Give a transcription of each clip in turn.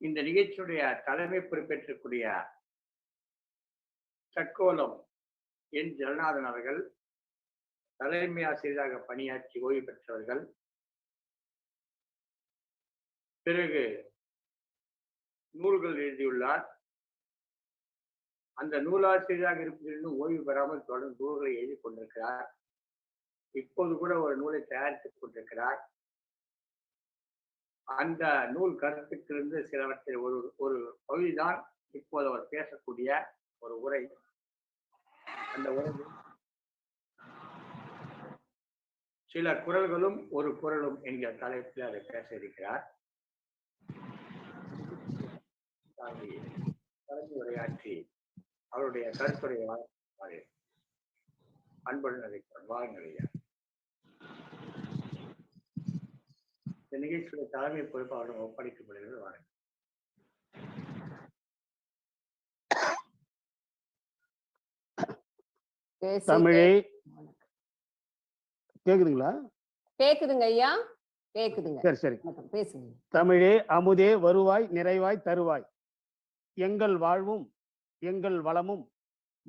இந்த நிகழ்ச்சியுடைய தலைமை பொறுப்பேற்றக்கூடிய தக்கோலம் என். ஜெகநாதன் அவர்கள் தலைமை ஆசிரியராக பணியாற்றி ஓய்வு பெற்றவர்கள் பிறகு நூல்கள் எழுதியுள்ளார். அந்த நூலாசிரியராக இருப்பதிலும் ஓய்வு பெறாமல் தொடர்ந்து நூல்களை எழுதி கொண்டிருக்கிறார். இப்போது கூட ஒரு நூலை தயாரித்துக் கொண்டிருக்கிறார். அந்த நூல் கருத்துக்கிலிருந்து சிலவற்றில் ஒரு ஒரு பகுதிதான் இப்போது அவர் பேசக்கூடிய ஒரு உரை. அந்த உரையில் சில குரல்களும் ஒரு குரலும் என்கிற தலைப்பில் அதை பேச இருக்கிறார் உரையாற்றி அவருடைய கருத்துரையை அன்புடன் அதை வாருங்கள் ஐயா இந்த நிகழ்ச்சியுடைய தலைமை பொறுப்பு அவரிடம் ஒப்படைக்கப்படுகிறது வாருங்கள். தமிழே. கேக்குதுங்களா? கேக்குதுங்க ஐயா? கேக்குதுங்க. சரி சரி. பேசுங்க. தமிழே அமுதே வருவாய் நிறைவாய் தருவாய். எங்கள் வாழ்வும் எங்கள் வளமும்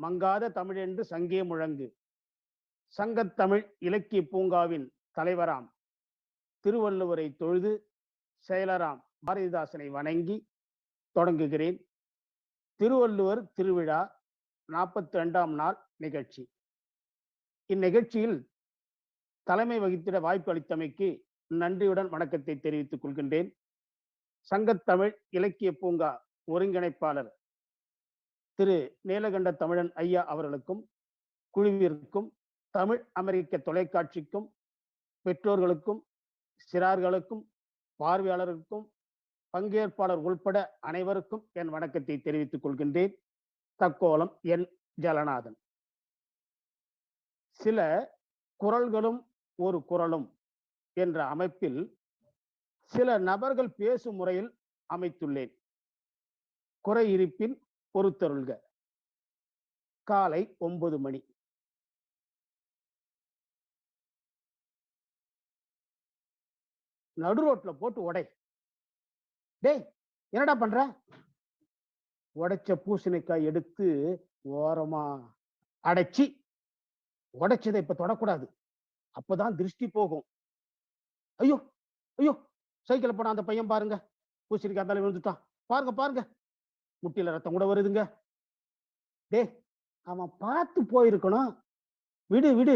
மங்காத தமிழென்று சங்கே முழங்கு. சங்கத்தமிழ் இலக்கிய பூங்காவின் தலைவராம் திருவள்ளுவரை தொழுது செயலராம் பாரதிதாசனை வணங்கி தொடங்குகிறேன். திருவள்ளுவர் திருவிழா நாற்பத்தி ரெண்டாம் நாள் நிகழ்ச்சி. இந்நிகழ்ச்சியில் தலைமை வகித்திட வாய்ப்பு அளித்தமைக்கு நன்றியுடன் வணக்கத்தை தெரிவித்துக் கொள்கின்றேன். சங்கத்தமிழ் இலக்கிய பூங்கா ஒருங்கிணைப்பாளர் திரு. நீலகண்ட தமிழன் ஐயா அவர்களுக்கும் குழுவிற்கும் தமிழ் அமெரிக்க தொலைக்காட்சிக்கும் பெற்றோர்களுக்கும் சிறார்களுக்கும் பார்வையாளருக்கும் பங்கேற்பாளர் உள்பட அனைவருக்கும் என் வணக்கத்தை தெரிவித்துக் கொள்கின்றேன். தக்கோலம் என் ஜலநாதன். சில குரல்களும் ஒரு குரலும் என்ற அமைப்பில் சில நபர்கள் பேசும் முறையில் அமைத்துள்ளேன். குறை இருப்பின் பொறுத்தருள்க. காலை ஒன்பது மணி. நடு ரோட்ல போட்டு உடை. டேய் என்னடா பண்ற? உடைச்ச பூசணிக்காய் எடுத்து ஓரமா அடைச்சி உடைச்சதை இப்ப தொடக்கூடாது. அப்பதான் திருஷ்டி போகும். ஐயோ ஐயோ சைக்கிள் போன அந்த பையன் பாருங்க. பூசணிக்காய் தலை விழுந்துட்டான். பாருங்க பாருங்க. முட்டியில ரத்தம் கூட வருதுங்க. டேய் அவன் பார்த்து போயிருக்கணும். விடு விடு.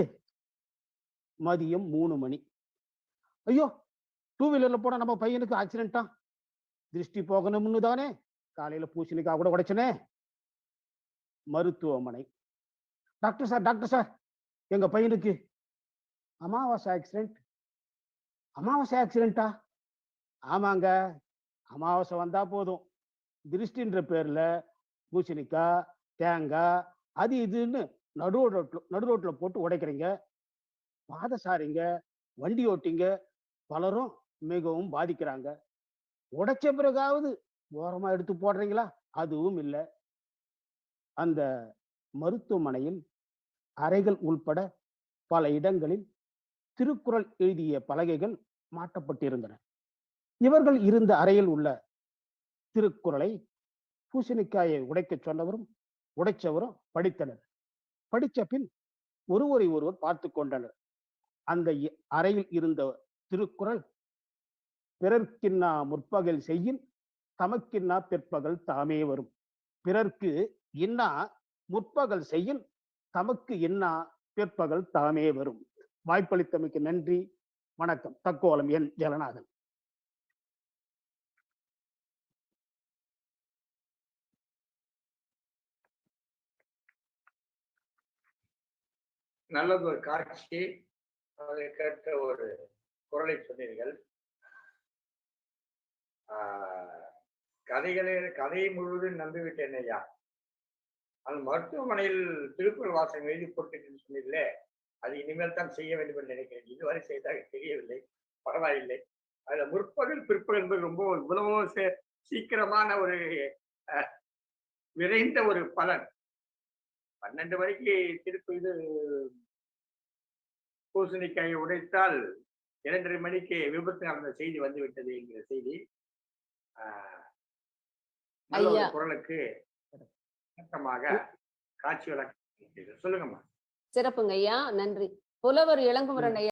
மதியம் மூணு மணி. ஐயோ டூ வீலர்ல போனா நம்ம பையனுக்கு ஆக்சிடென்ட்டா திருஷ்டி போகணும்னு தானே காலையில பூசணிக்காய் கூட உடைச்சனே? மருத்துவமனை. டாக்டர் சார் டாக்டர் சார் எங்க பையனுக்கு? அமாவாசை ஆக்சிடென்ட் அமாவாசை ஆக்சிடென்ட்டா ஆமாங்க. அமாவாசை வந்தா போதும். திருஷ்டின்ற பேர்ல பூசணிக்காய் தேங்காய் அது இதுன்னு நடு ரோட்ல நடு ரோட்ல போட்டு உடைக்கிறீங்க. பாதசாரிங்க வண்டி ஓட்டிங்க பலரும் மிகவும் பாதிக்கிறாங்க. உடைச்ச பிறகாவது ஓரமா எடுத்து போடுறீங்களா? அதுவும் இல்லை. அந்த மருத்துவமனையில் அறைகள் உள்பட பல இடங்களில் திருக்குறள் எழுதிய பலகைகள் மாட்டப்பட்டிருந்தன இவர்கள் இருந்த அறையில் உள்ள திருக்குறளை பூசணிக்காயை உடைக்கச் சொன்னவரும் உடைச்சவரும் படித்தனர். படித்த பின் ஒருவரை ஒருவர் பார்த்து கொண்டனர். அந்த அறையில் இருந்த திருக்குறள் பிறர்க்கின்னா முற்பகல் செய்யின் தமக்கின்னா பிற்பகல் தாமே வரும். பிறர்க்கு இன்னா முற்பகல் செய்யின் தமக்கு இன்னா பிற்பகல் தாமே வரும். வாய்ப்பளித்தமைக்கு நன்றி. வணக்கம். தக்கோலம் என் ஜலநாதன் நல்லது ஒரு காட்சி அதை கேட்ட ஒரு குரலை சொன்னீர்கள். கதைகளை கதையை முழுவதும் நம்பிவிட்டேன் ஐயா அந்த மருத்துவமனையில் திருக்குறள் வாசகம் எழுதி போட்டுன்னு சொன்னீர்களே அது இனிமேல் தான் செய்ய வேண்டும் என்று நினைக்கிறேன். இதுவரை செய்தாக தெரியவில்லை பரவாயில்லை. அதுல முற்பகல் பிற்பகல் என்பது ரொம்ப இவ்வளவு சீக்கிரமான ஒரு விரைந்த ஒரு பலன். பன்னெண்டு மணிக்கு திருப்பி இது பூசணிக்காயை உடைத்தால் இரண்டரை மணிக்கு விபத்து நடந்த செய்தி வந்துவிட்டது என்கிற செய்தி. நல்ல ஒரு. குரலுக்கு விளக்கமாக காட்சி விளக்கம் சொல்லுங்கம்மா. சிறப்புங்க ஐயா. நன்றி. புலவர் இளங்குமரன் ஐயா